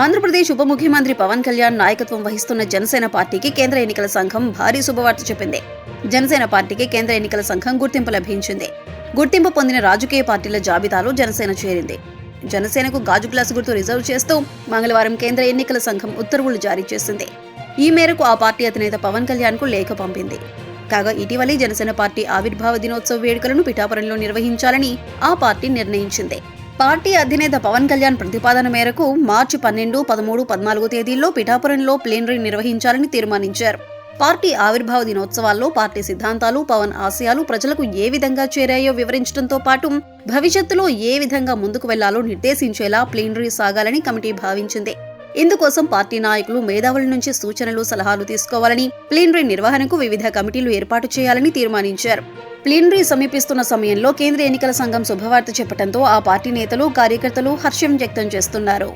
ఆంధ్రప్రదేశ్ ఉప ముఖ్యమంత్రి పవన్ కళ్యాణ్ నాయకత్వం వహిస్తున్న జనసేన పార్టీకి కేంద్ర ఎన్నికల సంఘం భారీ శుభవార్త చెప్పింది. జనసేన పార్టీకి కేంద్ర ఎన్నికల సంఘం గుర్తింపు లభించింది. గుర్తింపు పొందిన రాజకీయ పార్టీల జాబితాలో జనసేన చేరింది. జనసేనకు గాజు గ్లాసు గుర్తు రిజర్వ్ చేస్తూ మంగళవారం కేంద్ర ఎన్నికల సంఘం ఉత్తర్వులు జారీ చేసింది. ఈ మేరకు ఆ పార్టీ అధినేత పవన్ కళ్యాణ్కు లేఖ పంపింది. కాగా ఇటీవలే జనసేన పార్టీ ఆవిర్భావ దినోత్సవ వేడుకలను పిఠాపురంలో నిర్వహించాలని ఆ పార్టీ నిర్ణయించింది. పార్టీ అధినేత పవన్ కళ్యాణ్ ప్రతిపాదన మేరకు మార్చి పన్నెండు పదమూడు పద్నాలుగు తేదీల్లో పిఠాపురంలో ప్లేనరీ నిర్వహించాలని తీర్మానించారు. పార్టీ ఆవిర్భావ దినోత్సవాల్లో పార్టీ సిద్ధాంతాలు పవన్ ఆశయాలు ప్రజలకు ఏ విధంగా చేరాయో వివరించడంతో పాటు భవిష్యత్తులో ఏ విధంగా ముందుకు వెళ్ళాలో నిర్దేశించేలా ప్లీనరీ సాగాలని కమిటీ భావించింది. ఇందుకోసం పార్టీ నాయకులు మేధావుల నుంచి సూచనలు సలహాలు తీసుకోవాలని ప్లీనరీ నిర్వహణకు వివిధ కమిటీలు ఏర్పాటు చేయాలని తీర్మానించారు. ప్లీనరీ సమీపిస్తున్న సమయంలో కేంద్ర ఎన్నికల సంఘం శుభవార్త చెప్పడంతో ఆ పార్టీ నేతలు కార్యకర్తలు హర్షం వ్యక్తం చేస్తున్నారు.